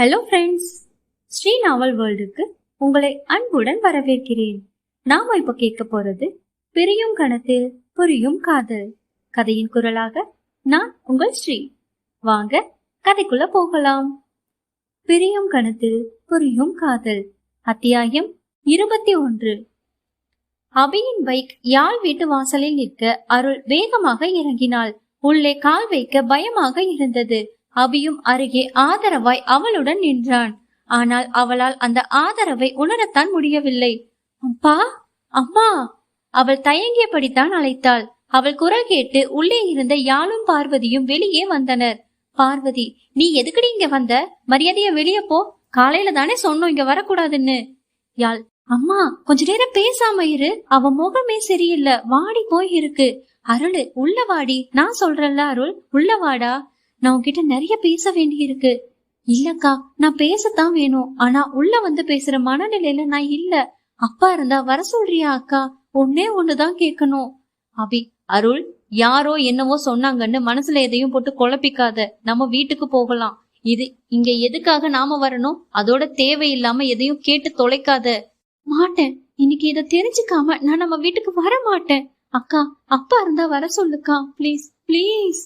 Hello friends Sri novel வேர்ல்டுக்கு உங்களை அன்புடன் வரவேற்கிறேன். நாம இப்ப கேட்க போறது பிரியும் கணத்தில் புரியும் காதல். கதையின் குரலாக நான் உங்கள் ஸ்ரீ. வாங்க கதைக்குள்ள போகலாம். பிரியும் கணத்தில் புரியும் காதல். அத்தியாயம் இருபத்தி ஒன்று. அபியின் பைக் யாழ் வீட்டு வாசலில் நிற்க அருள் வேகமாக இறங்கினாள். உள்ளே கால் வைக்க பயமாக இருந்தது. அபியும் அருகே ஆதரவாய் அவளுடன் நின்றான். ஆனால் அவளால் அந்த ஆதரவை உணரத்தான் முடியவில்லை. அப்பா அம்மா அவள் தயங்கியபடித்தான் அழைத்தாள். அவள் குரல் கேட்டு உள்ளே இருந்த யாழும் பார்வதியும் வெளியே வந்தனர். பார்வதி நீ எதுக்குடி இங்க வந்த? மரியாதைய வெளியே போ. காலையில தானே சொன்னோம் இங்க வரக்கூடாதுன்னு. யாழ் அம்மா கொஞ்ச நேரம் பேசாம இரு. அவ முகமே சரியில்லை. வாடி போய் இருக்கு. அருள் உள்ள வாடி. நான் சொல்றல்ல அருள் உள்ள வாடா. நான் உன்கிட்ட நிறைய பேச வேண்டி இருக்கு இல்லக்கா நான் பேசத்தான் வேணும். ஆனா உள்ள வந்து பேசுற மனநிலையில நான் இல்ல. அப்பா இருந்தா வர சொல்றியா அக்கா? ஒன்னே ஒண்ணுதான் கேட்கணும். அபி அருள் யாரோ என்னவோ சொன்னாங்கன்னு மனசுல எதையும் போட்டு குழப்பிக்காத. நம்ம வீட்டுக்கு போகலாம். இது இங்க எதுக்காக நாம வரணும்? அதோட தேவையில்லாம எதையும் கேட்டு தொலைக்காத. மாட்டேன். இன்னைக்கு இத தெரிஞ்சுக்காம நான் நம்ம வீட்டுக்கு வர மாட்டேன் அக்கா அப்பா இருந்தா வர சொல்லுக்கா ப்ளீஸ் ப்ளீஸ்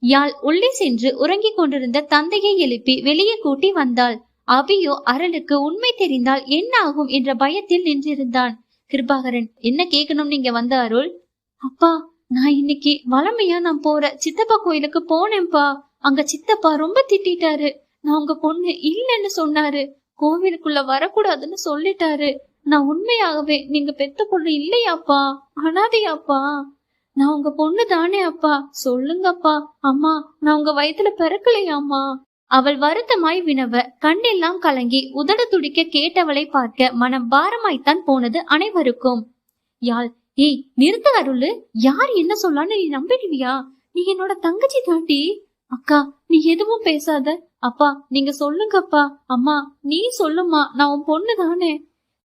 யாழ் உள்ளே சென்று உறங்கிக் கொண்டிருந்த தந்தையை எழுப்பி வெளியே கூட்டி வந்தாள். அபியோ அருளுக்கு உண்மை தெரிந்தால் என்ன ஆகும் என்ற பயத்தில் நின்றிருந்தான். கிருபாகரன் என்ன கேட்கணும் நீங்க வந்த அருள்? அப்பா நான் இன்னைக்கு வளமையா நான் போற சித்தப்பா கோயிலுக்கு போனேன்ப்பா. அங்க சித்தப்பா ரொம்ப திட்டிட்டாரு. நான் உங்க பொண்ணு இல்லைன்னு சொன்னாரு. கோவிலுக்குள்ள வரக்கூடாதுன்னு சொல்லிட்டாரு. நான் உண்மையாகவே நீங்க பெத்த பொண்ணு இல்லையாப்பா? அனாதையாப்பா? நான் உங்க பொண்ணு தானே அப்பா. சொல்லுங்கப்பா. அம்மா நான் உங்க வயித்துல பிறக்கலையாம்மா அவள் வருத்தமாய் வினவ கண்ணெல்லாம் கலங்கி உதட துடிக்க கேட்டவளை பார்க்க மனம் பாரமாய்த்தான் போனது அனைவருக்கும். யாழ் ஏய் நிறுத்த அருளு. யார் என்ன சொல்லான்னு நீ நம்பிடுவியா? நீ என்னோட தங்கச்சி தாண்டி. அக்கா நீ எதுவும் பேசாத. அப்பா நீங்க சொல்லுங்கப்பா. அம்மா நீ சொல்லுமா நான் உன் பொண்ணு தானே.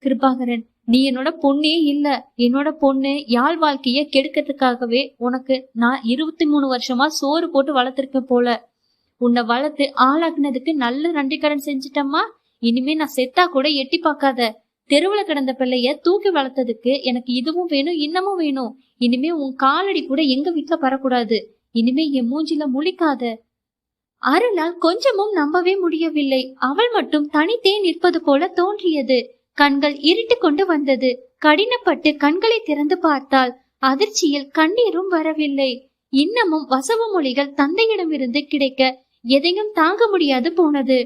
கிருபாகரன் நீ என்னோட பொண்ணே இல்ல. என்னோட பொண்ணு யாழ் வாழ்க்கைய கெடுக்கிறதுக்காகவே உனக்கு நான் இருபத்தி மூணு வருஷமா சோறு போட்டு வளர்த்துருக்கேன் போல. உன்னை வளர்த்து ஆளாக்குனதுக்கு நல்ல நன்றிக்கடன் செஞ்சிட்டம்மா. இனிமே நான் செத்தா கூட எட்டி பார்க்காத. தெருவுல கிடந்த பிள்ளைய தூக்கி வளர்த்ததுக்கு எனக்கு இதுவும் வேணும் இன்னமும் வேணும். இனிமே உன் காலடி கூட எங்க வீட்டுல பரக்கூடாது இனிமே என் மூஞ்சில முழிக்காத. அருளால் கொஞ்சமும் நம்பவே முடியவில்லை. அவள் மட்டும் தனித்தே நிற்பது போல தோன்றியது. கண்கள் இருட்டு கொண்டு வந்தது. கடினப்பட்டு கண்களை திறந்து பார்த்தால் அதிர்ச்சியில் கண்ணீரும் வரவில்லை. இன்னமும் வசவ மொழிகள் தந்தையிடமிருந்து கிடைக்க எதையும் தாங்க முடியாது போனது.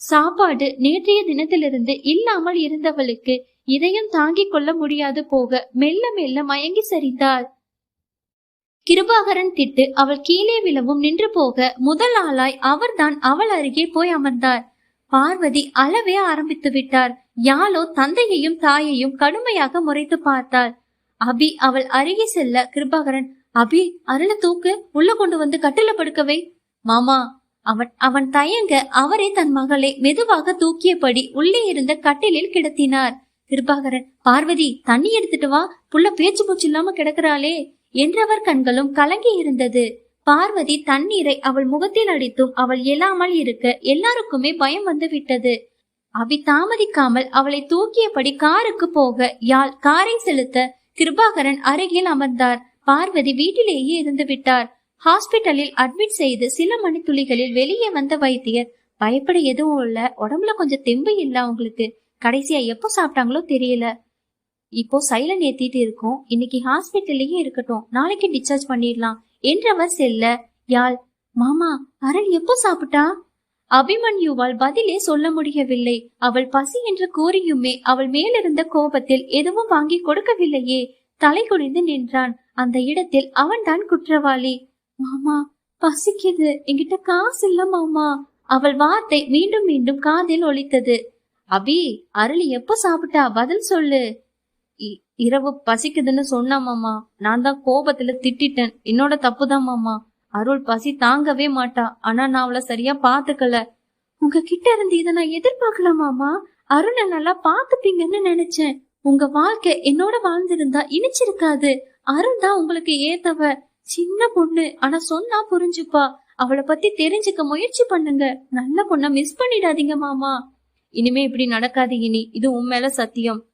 சாப்பாடு நேற்றைய தினத்திலிருந்து இல்லாமல் இருந்தவளுக்கு இதையும் தாங்கிக் கொள்ள முடியாது போக மெல்ல மெல்ல மயங்கி சரிந்தாள். கிருபாகரன் திட்டு அவள் கீழே விழவும் நின்று போக முதல் ஆளாய் அவர்தான் அவள் அருகே போய் அமர்ந்தார். பார்வதி அளவே ஆரம்பித்து விட்டார். யாழோ தந்தையையும் தாயையும் கடுமையாக முறைத்து பார்த்தாள். அபி அவள் அருகே செல்ல கிருபாகரன் அபி அருள தூக்கு உள்ள கொண்டு வந்து கட்டில படுக்கவை. மாமா அவன் அவன் தயங்க அவரே தன் மகளை மெதுவாக தூக்கியபடி உள்ளே இருந்த கட்டிலில் கிடத்தினார். கிருபாகரன் பார்வதி தண்ணி எடுத்துட்டு வா. புள்ள பேச்சு பூச்சு இல்லாம கிடக்கிறாளே. என்றவர் கண்களும் கலங்கி இருந்தது. பார்வதி தண்ணீரை அவள் முகத்தில் அடித்தும் அவள் எழாமல் இருக்க எல்லாருக்குமே பயம் வந்து விட்டது அபி தாமதிக்காமல் அவளை தூக்கியபடி காருக்கு போக யாழ் காரை செலுத்த கிருபாகரன் அருகில் அமர்ந்தார். பார்வதி வீட்டிலேயே இருந்து விட்டார் ஹாஸ்பிட்டலில் அட்மிட் செய்து சில மணித்துளிகளில் வெளியே வந்த வைத்தியர் பயப்பட எதுவும் இல்ல உடம்புல கொஞ்சம் தெம்பு இல்ல அவங்களுக்கு கடைசியா எப்போ சாப்பிட்டாங்களோ தெரியல. இப்போ சைலன் ஏத்திட்டு இருக்கோம். இன்னைக்கு ஹாஸ்பிட்டல்லயே இருக்கட்டும். நாளைக்கு டிஸ்சார்ஜ் பண்ணிடலாம். என்றவர் செல்ல யாழ் மாமா அருள் எப்போ சாப்பிட்டா? அபிமன்யுவால் பதிலே சொல்ல முடியவில்லை. அவள் பசி என்று கூறியுமே அவள் மேலிருந்த கோபத்தில் எதுவும் வாங்கி கொடுக்கவில்லையே. தலை குனிந்து நின்றான். அந்த இடத்தில் அவன்தான் குற்றவாளி. மாமா பசிக்குது. என்கிட்ட காசு இல்ல மாமா. அவள் வார்த்தை மீண்டும் மீண்டும் காதில் ஒலித்தது. அபி அருள் எப்போ சாப்பிட்டா? பதில் சொல்லு. இரவு பசிக்குதுன்னு சொன்னா மாமா. நான் தான் கோபத்துல திட்டிட்டேன். என்னோட தப்புதான் மாமா. அருள் பசி தாங்கவே மாட்டா. ஆனா நான் அவளை சரியா பாத்துக்கல. உங்ககிட்ட இருந்து இதை நான் எதிர்பார்க்கல மாமா. அருளை நல்லா பாத்துப்பீங்கன்னு நினைச்சேன். உங்க வாழ்க்கை என்னோட வாழ்ந்திருந்தா இனிச்சிருக்காது. அருள் தான் உங்களுக்கு ஏத்தவ. சின்ன பொண்ணு. ஆனா சொன்னா புரிஞ்சுப்பா. அவளை பத்தி தெரிஞ்சுக்க முயற்சி பண்ணுங்க. நல்ல பொண்ண மிஸ் பண்ணிடாதீங்க மாமா. இனிமே இப்படி நடக்காது இனி. இது உன் மேல சத்தியம்.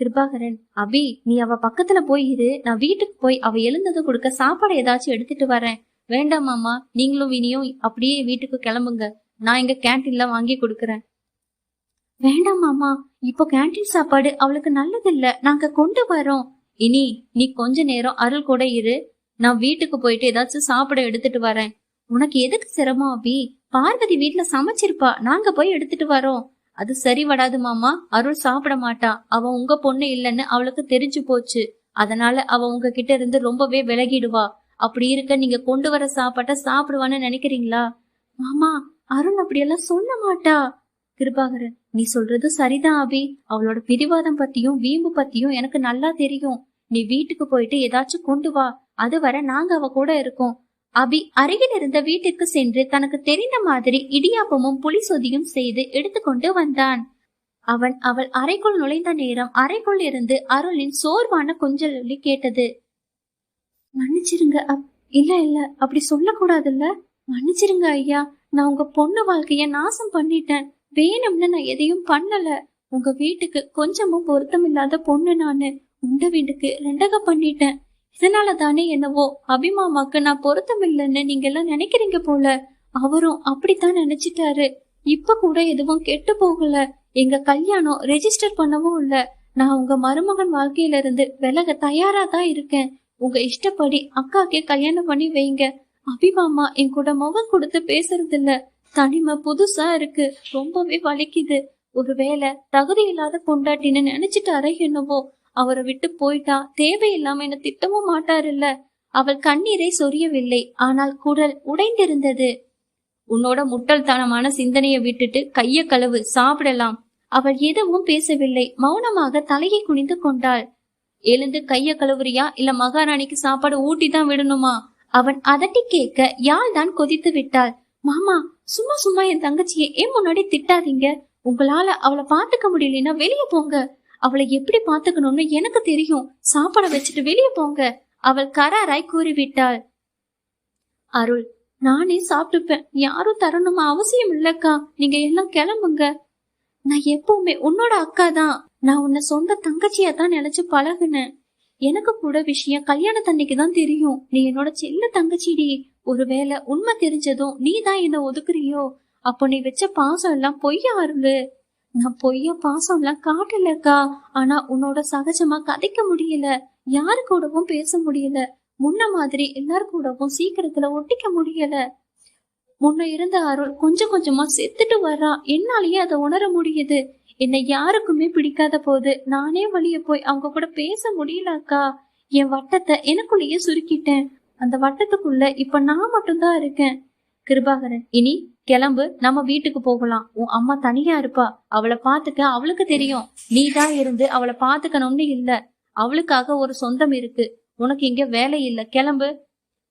கிருபாகரன் அபி நீ அவ பக்கத்துல போய் இரு. நான் வீட்டுக்கு போய் அவ எழுந்தது கொடுக்க சாப்பாடு ஏதாச்சும் எடுத்துட்டு வரேன். வேண்டாம் மாமா நீங்களும் வினியும் அப்படியே வீட்டுக்கு கிளம்புங்க. நான் இங்க கேன்டீன்ல வாங்கி கொடுக்கறேன். வேண்டாம் மாமா இப்போ கேன்டீன் சாப்பாடு அவளுக்கு நல்லதில்ல. நாங்க கொண்டு வரோம். இனி நீ கொஞ்ச நேரம் அருள் கூட இரு. நான் வீட்டுக்கு போயிட்டு ஏதாச்சும் சாப்பிட எடுத்துட்டு வரேன். உனக்கு எதுக்கு சிரமம் அபி? பார்வதி வீட்டுல சமைச்சிருப்பா. நாங்க போய் எடுத்துட்டு வரோம். அது சரி வராது மாமா. அருள் சாப்பிட மாட்டா. அவ உங்க பொண்ணு இல்லைன்னு அவளுக்கு தெரிஞ்சு போச்சு. அதனால அவ உங்ககிட்ட இருந்து ரொம்பவே விலகிடுவா. அப்படி இருக்க நீங்க கொண்டு வர சாப்பாட்ட சாப்பிடுவான்னு நினைக்கிறீங்களா? மாமா அருண் அப்படியெல்லாம் சொல்ல மாட்டா. கிருபாகரன் நீ சொல்றது சரிதான் அபி. அவளோட பிடிவாதம் பத்தியும் வீம்பு பத்தியும் எனக்கு நல்லா தெரியும். நீ வீட்டுக்கு போயிட்டு ஏதாச்சும் கொண்டு வா. அதுவரை நாங்க அவ கூட இருக்கோம். அபி அருகில் இருந்த வீட்டிற்கு சென்று தனக்கு தெரிந்த மாதிரி இடியாப்பமும் புளி சொதியும் செய்து எடுத்துக்கொண்டு வந்தான். அவன் அவள் அறைக்குள் நுழைந்த நேரம் அறைக்குள் இருந்து அருளின் சோர்வான கொஞ்சல் ஒலி கேட்டது. மன்னிச்சிருங்க அப்- இல்ல இல்ல அப்படி சொல்லக்கூடாதுல்ல? மன்னிச்சிருங்க ஐயா நான் உங்க பொண்ணு வாழ்க்கைய நாசம் பண்ணிட்டேன். வேணும்னு நான் எதையும் பண்ணல. உங்க வீட்டுக்கு கொஞ்சமும் பொருத்தம் இல்லாத பொண்ணு நானு. உண்ட வீட்டுக்கு ரெண்டக பண்ணிட்டேன். இதனால தானே என்னவோ அபிமாமாக்கு நான் பொருத்தம் இல்லைன்னு நீங்க எல்லாம் நினைக்கிறீங்க போல. அவரும் அப்படித்தான் நினைச்சிட்டாரு. இப்ப கூட எதுவும் கெட்டு போகல. எங்க கல்யாணம் ரெஜிஸ்டர் பண்ணவும் இல்ல. நான் உங்க மருமகன் வாழ்க்கையில இருந்து விலக தயாரா தான் இருக்கேன். உங்க இஷ்டப்படி அக்காக்கே கல்யாணம் பண்ணி வைங்க. அபிமாமா என் கூட முகம் கொடுத்து பேசுறது இல்ல தனிமை புதுசா இருக்கு. ரொம்பவே வலிக்குது. ஒருவேளை தகுதி இல்லாத பொண்டாட்டின்னு நினைச்சிட்டாரே என்னவோ. அவரை விட்டு போயிட்டா தேவையில்லாம என்ன திட்டவும் மாட்டாருல்ல. அவள் கண்ணீரை சொரியவில்லை. ஆனால் குரல் உடைந்திருந்தது. உன்னோட முட்டல்தனமான சிந்தனையை விட்டுட்டு கைய கழுவு சாப்பிடலாம். அவள் எதுவும் பேசவில்லை. மௌனமாக தலையை குனிந்து கொண்டாள். எழுந்து கைய கழுவுறியா? இல்ல மகாராணிக்கு சாப்பாடு ஊட்டி தான் விடணுமா? அவன் அதட்டி கேட்க யாழ் தான் கொதித்து விட்டாள். மாமா சும்மா சும்மா என் தங்கச்சியை ஏன் முன்னாடி திட்டாதீங்க? உங்களால அவளை பாத்துக்க முடியலன்னா வெளியே போங்க. அவளை எப்படி பாத்துக்கணும்னு எனக்கு தெரியும். சாப்பாட வச்சுட்டு வெளியே போங்க. அவள் கராராய் கூறிவிட்டாள். அருள் நானே சாப்பிட்டுப்பேன். யாரும் தரணுமா அவசியம் இல்லக்கா. நீங்க எல்லாம் கிளம்புங்க. நான் எப்பவுமே உன்னோட அக்கா தான். நான் உன்னை சொந்த தங்கச்சியா தான் நினைச்சு பழகுனேன். எனக்கு கூட விஷயம் கல்யாணத்தன்னைக்கு தான் தெரியும். நீ என்னோட செல்ல தங்கச்சிடி. ஒருவேளை உண்மை தெரிஞ்சதும் நீ தான் என்ன ஒதுக்குறியோ? அப்போ நீ வச்ச பாசம் எல்லாம் பொய்யா அருள்? நான் பொய்யா பாசம்லாம் எல்லாம் காட்டலக்கா. ஆனா உன்னோட சகஜமா கதைக்க முடியல. யாரு கூடவும் பேச முடியல. முன்ன மாதிரி எல்லார் கூடவும் சீக்கிரத்துல ஒட்டிக்க முடியல. முன்ன இருந்த அருள் கொஞ்சம் கொஞ்சமா செத்துட்டு வர்றா. என்னாலயே அதை உணர முடியுது. என்னை யாருக்குமே பிடிக்காத போது நானே வழிய போய் அவங்க கூட பேச முடியல அக்கா என் வட்டத்தை எனக்குள்ளேயே சுருக்கிட்டேன். அந்த வட்டத்துக்குள்ள இப்ப நான் மட்டும்தான் இருக்கேன். கிருபாகரன் இனி கிளம்பு நம்ம வீட்டுக்கு போகலாம். உன் அம்மா தனியா இருப்பா. அவளை பாத்துக்க அவளுக்கு தெரியும். நீ தான் இருந்து அவளை பாத்துக்கணும்னு இல்ல. அவளுக்காக ஒரு சொந்தம் இருக்கு. உனக்கு இங்க வேலை இல்ல. கிளம்பு.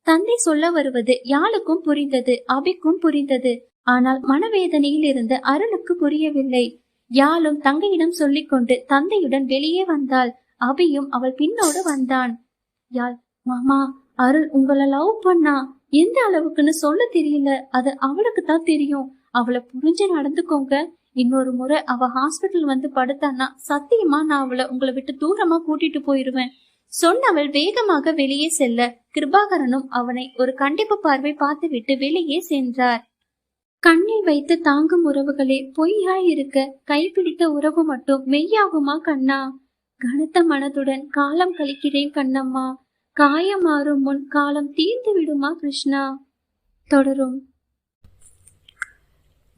தந்தை சொல்ல வருவது யாழுக்கும் புரிந்தது அபிக்கும் புரிந்தது. ஆனால் மனவேதனையில் இருந்து அருளுக்கு புரியவில்லை. யாழும் தங்கையிடம் சொல்லிக்கொண்டு தந்தையுடன் வெளியே வந்தாள். அபியும் அவள் பின்னோடு வந்தான். யாழ் மாமா அருள் உங்களை லவ் பண்ணா. எந்த அளவுக்குன்னு சொல்ல தெரியல. அது அவளுக்கு தான் தெரியும். அவளை புரிஞ்சு நடந்துக்கோங்க. இன்னொரு முறை அவ ஹாஸ்பிட்டல் வந்து படுத்தான்னா சத்தியமா நான் அவளை உங்களை விட்டு தூரமா கூட்டிட்டு போயிருவேன். சொன்னவள் வேகமாக வெளியே செல்ல கிருபாகரனும் அவனை ஒரு கண்டிப்பு பார்வை பார்த்துவிட்டு வெளியே சென்றார். கண்ணில் வைத்து தாங்கும் உறவுகளே பொய்யாய் இருக்க கைப்பிடித்த உறவு மட்டும் மெய்யாகுமா கண்ணா? கனத்த மனதுடன் காலம் கழிக்கிறேன் கண்ணம்மா. காயம் மாறும் முன் காலம் தீர்ந்து விடுமா கிருஷ்ணா? தொடரும்.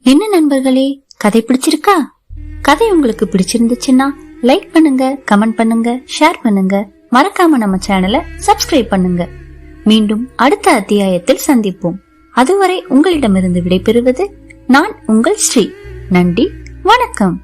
என்ன நண்பர்களே கதை பிடிச்சிருக்கா? கதை உங்களுக்கு பிடிச்சிருந்துச்சுன்னா லைக் பண்ணுங்க கமெண்ட் பண்ணுங்க ஷேர் பண்ணுங்க. மறக்காம நம்ம சேனலை சப்ஸ்கிரைப் பண்ணுங்க. மீண்டும் அடுத்த அத்தியாயத்தில் சந்திப்போம். அதுவரை உங்களிடமிருந்து விடைபெறுவது நான் உங்கள் ஸ்ரீ. நன்றி வணக்கம்.